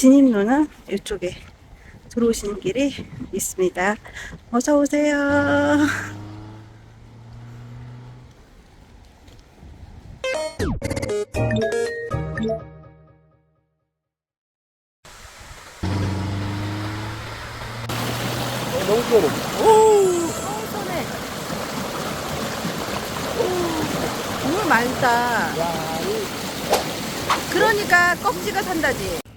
진입로는 이쪽에 들어오시는 길이 있습니다. 어서 오세요. 너무 귀여워. 손에. 오늘 많다. 그러니까 꺽지가 산다지.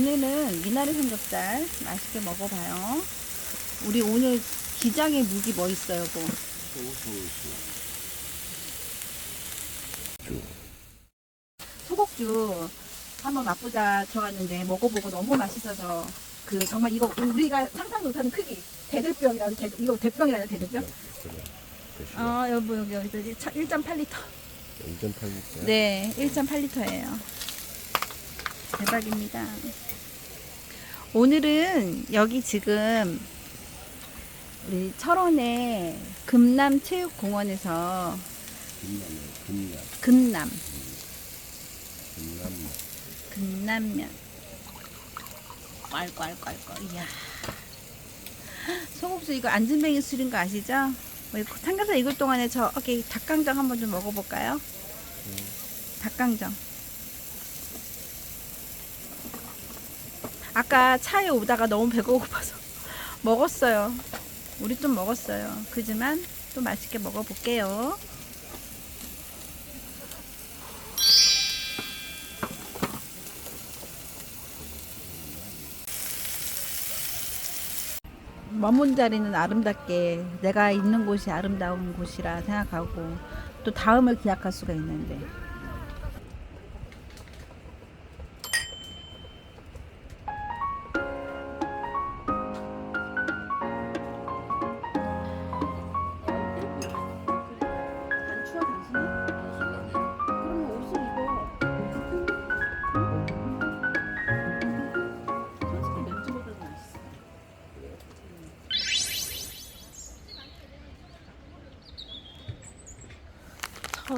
오늘은 미나리 삼겹살 맛있게 먹어봐요. 우리 오늘 기장에 무기 뭐 있어요, 뭐? 소곡주 한번 맛보자 좋았는데 먹어보고 너무 맛있어서 그 정말 이거 우리가 상상 못하는 크기 대들병이라고 대, 이거 대병이라는 대들병? 어 여보 여기 여기 1.8리터 2.8리터. 네 1.8리터예요 대박입니다 오늘은 여기 지금 우리 철원의 금남 체육공원에서 금남, 금남, 금남 금남. 금남면 꼴꼴꼴꼴 이야 소국수 이거 안전뱅이 술인 거 아시죠? 우리 삼겹살 익을 동안에 저기 닭강정 한번 좀 먹어볼까요? 닭강정 아까 차에 오다가 너무 배가 고파서 먹었어요. 우리 좀 먹었어요. 그지만 또 맛있게 먹어볼게요. 머문 자리는 아름답게 내가 있는 곳이 아름다운 곳이라 생각하고 또 다음을 기약할 수가 있는데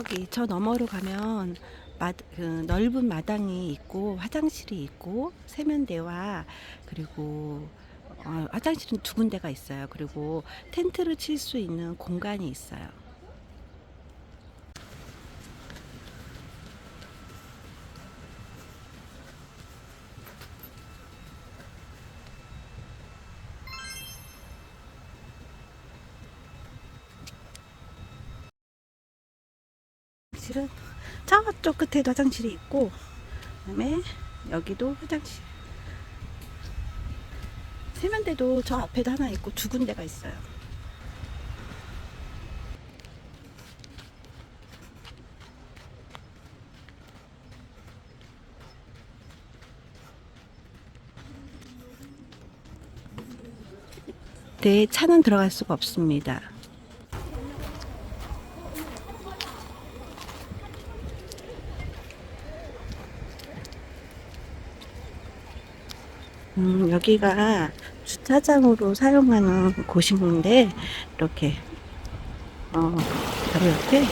저기 저 너머로 가면 마, 그 넓은 마당이 있고 화장실이 있고 세면대와 그리고 어, 화장실은 두 군데가 있어요. 그리고 텐트를 칠 수 있는 공간이 있어요. 화장실은 저쪽 끝에도 화장실이 있고 그다음에 여기도 화장실 세면대도 저 앞에도 하나 있고 두 군데가 있어요 네, 차는 들어갈 수가 없습니다. 음, 여기가 주차장으로 사용하는 곳인데 이렇게 어, 바로 옆에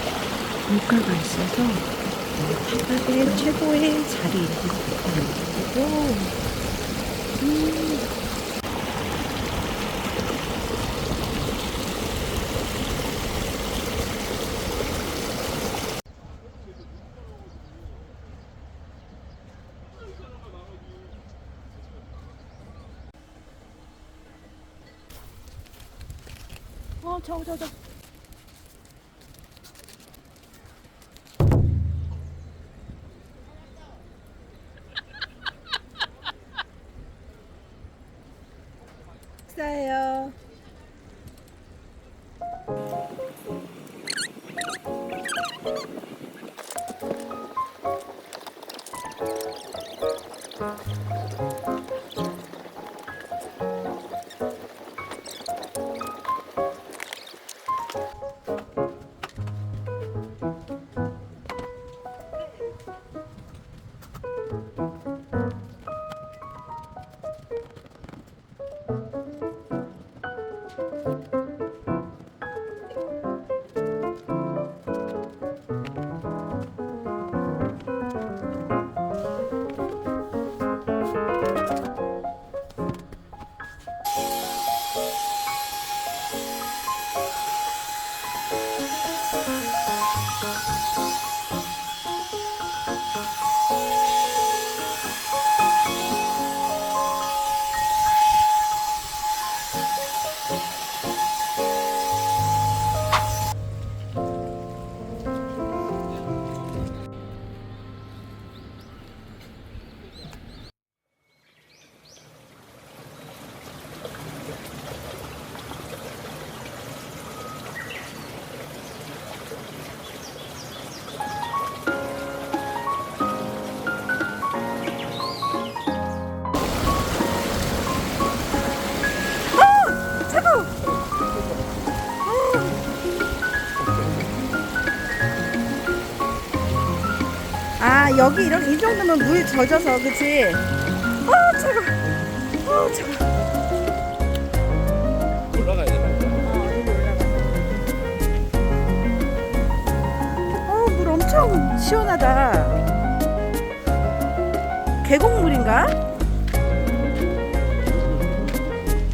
물가가 있어서 어, 바닥에 최고의 자리 그리고. 음, 어, 저, 저, 저. 여기 이런 이 정도면 물 젖어서 그치? 아 차가. 아 차가. 올라가야 되나? 어 엄청 시원하다. 계곡물인가?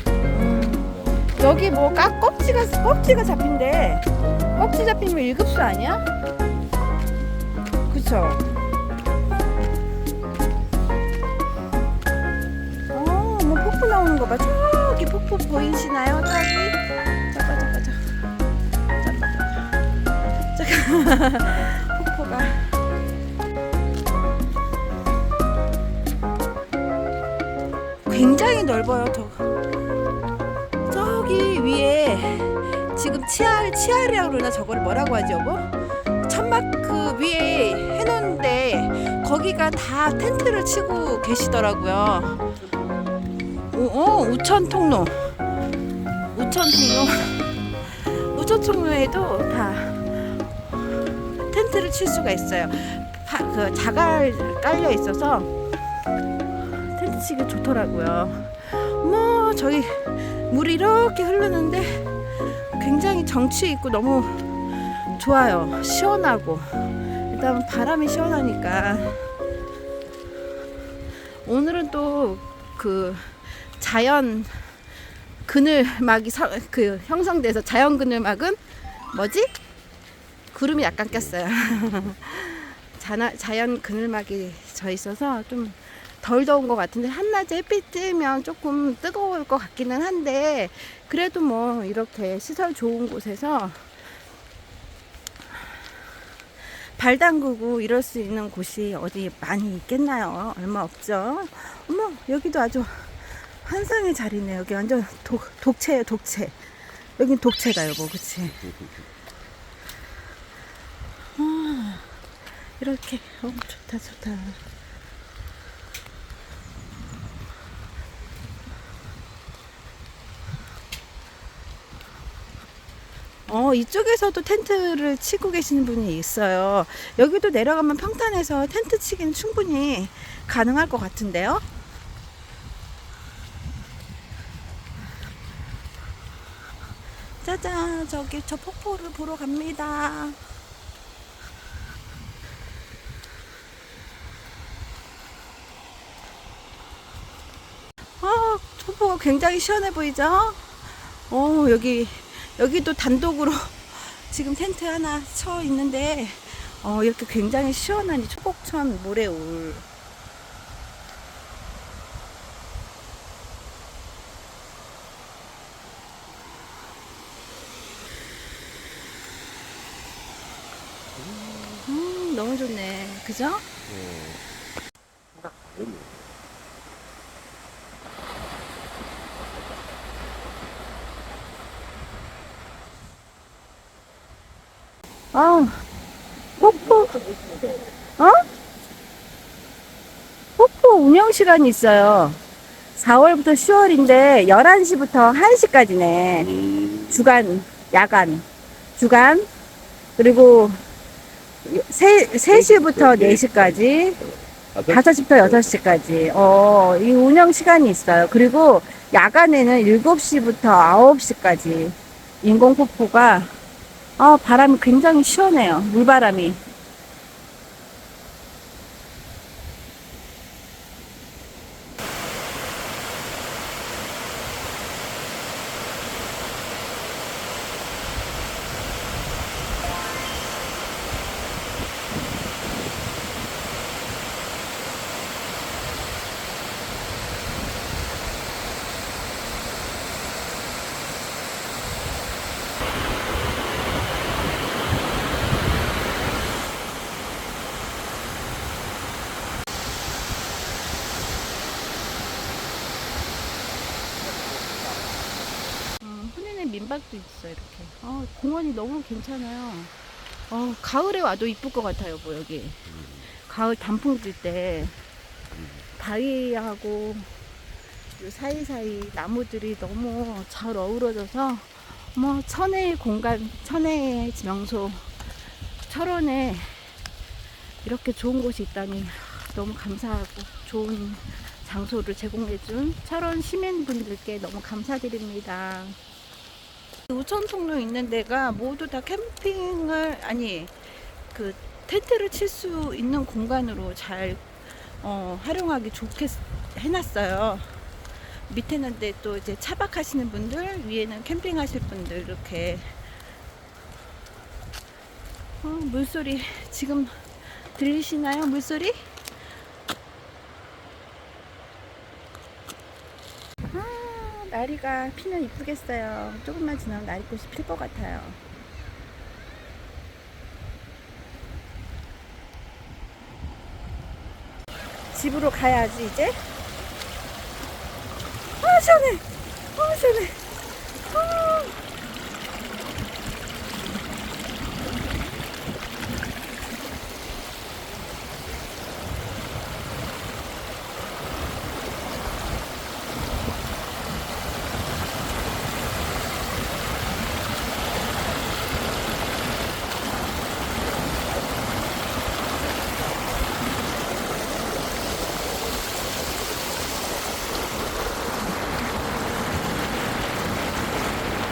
음, 여기 뭐 깍, 껍지가 껍지가 잡힌대. 껍지 잡히면 1급수 아니야? 그쵸? 뭐 나오는 거 봐. 저기 폭포 보이시나요? 저기. 잠깐, 잠깐, 잠깐. 잠깐. 폭포가. 굉장히 넓어요. 저. 저기 위에 지금 치알 치알이라고 그러나 저걸 뭐라고 하죠, 여보? 천막 그 위에 해놓은데 거기가 다 텐트를 치고 계시더라고요. 오, 어, 우천 통로. 우천 통로. 우천 통로에도 다 텐트를 칠 수가 있어요. 파, 그 자갈 깔려 있어서 텐트 치기 좋더라고요. 뭐 저기 물이 이렇게 흐르는데 굉장히 정취 있고 너무 좋아요. 시원하고 일단 바람이 시원하니까 오늘은 또그 자연 그늘막이 서, 그 형성돼서 자연 그늘막은 뭐지? 구름이 약간 꼈어요. 자나, 자연 그늘막이 져 있어서 좀 덜 더운 것 같은데 한낮에 햇빛 쬐면 조금 뜨거울 것 같기는 한데 그래도 뭐 이렇게 시설 좋은 곳에서 발 담그고 이럴 수 있는 곳이 어디 많이 있겠나요? 얼마 없죠. 어머 여기도 아주 환상의 자리네. 여기 완전 독, 독채예요 독채. 여긴 독채다 여보 그치? 아, 이렇게 어, 좋다 좋다. 어, 이쪽에서도 텐트를 치고 계시는 분이 있어요. 여기도 내려가면 평탄해서 텐트 치기는 충분히 가능할 것 같은데요. 짜잔, 저기 저 폭포를 보러 갑니다. 아, 폭포가 굉장히 시원해 보이죠? 어, 여기, 여기도 단독으로 지금 텐트 하나 쳐 있는데, 어, 이렇게 굉장히 시원한 이 초곡천 모래울. 음, 너무 좋네. 그죠? 아, 폭포, 어? 폭포 운영 시간이 있어요. 4월부터 10월인데 11시부터 1시까지네. 음, 주간, 야간, 주간, 그리고 3, 3시부터 4시까지, 다섯 5시부터 6시까지. 어, 이 운영 시간이 있어요. 그리고 야간에는 7시부터 9시까지 인공폭포가 아, 바람이 굉장히 시원해요. 물바람이. 민박도 있어 이렇게. 어, 공원이 너무 괜찮아요. 어, 가을에 와도 이쁠 것 같아요, 뭐 여기. 가을 단풍 뜰때 바위하고 요 사이사이 나무들이 너무 잘 어우러져서 뭐 천혜의 공간, 천혜의 명소, 철원의 이렇게 좋은 곳이 있다니 너무 감사하고 좋은 장소를 제공해준 철원 시민분들께 너무 감사드립니다. 우천통로 있는 데가 모두 다 캠핑을 아니 그 텐트를 칠 수 있는 공간으로 잘 어, 활용하기 좋게 해놨어요. 밑에는 데또 이제 차박하시는 분들, 위에는 캠핑하실 분들 이렇게 어, 물소리 지금 들리시나요? 물소리? 나리가 피면 이쁘겠어요. 조금만 지나면 나리꽃이 필 것 같아요. 집으로 가야지 이제. 아 시원해. 아 시원해. 아.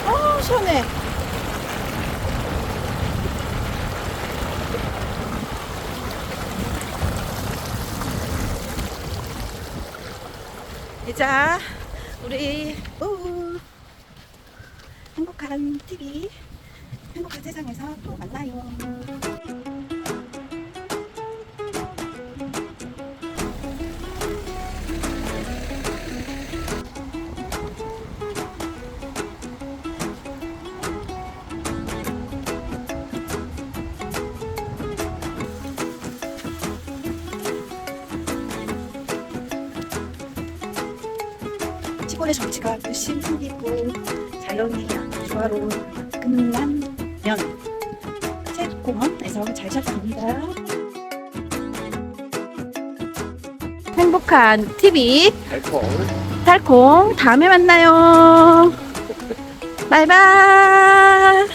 아 시원해. 이자 우리 우 행복한 TV 행복한 세상에서 또 만나요. 시골의 정치가 열심히 생기고 자연이 조화로운 금남면 책공원에서 잘 잤습니다. 행복한 TV 달콤. 달콩 다음에 만나요. 바이바이.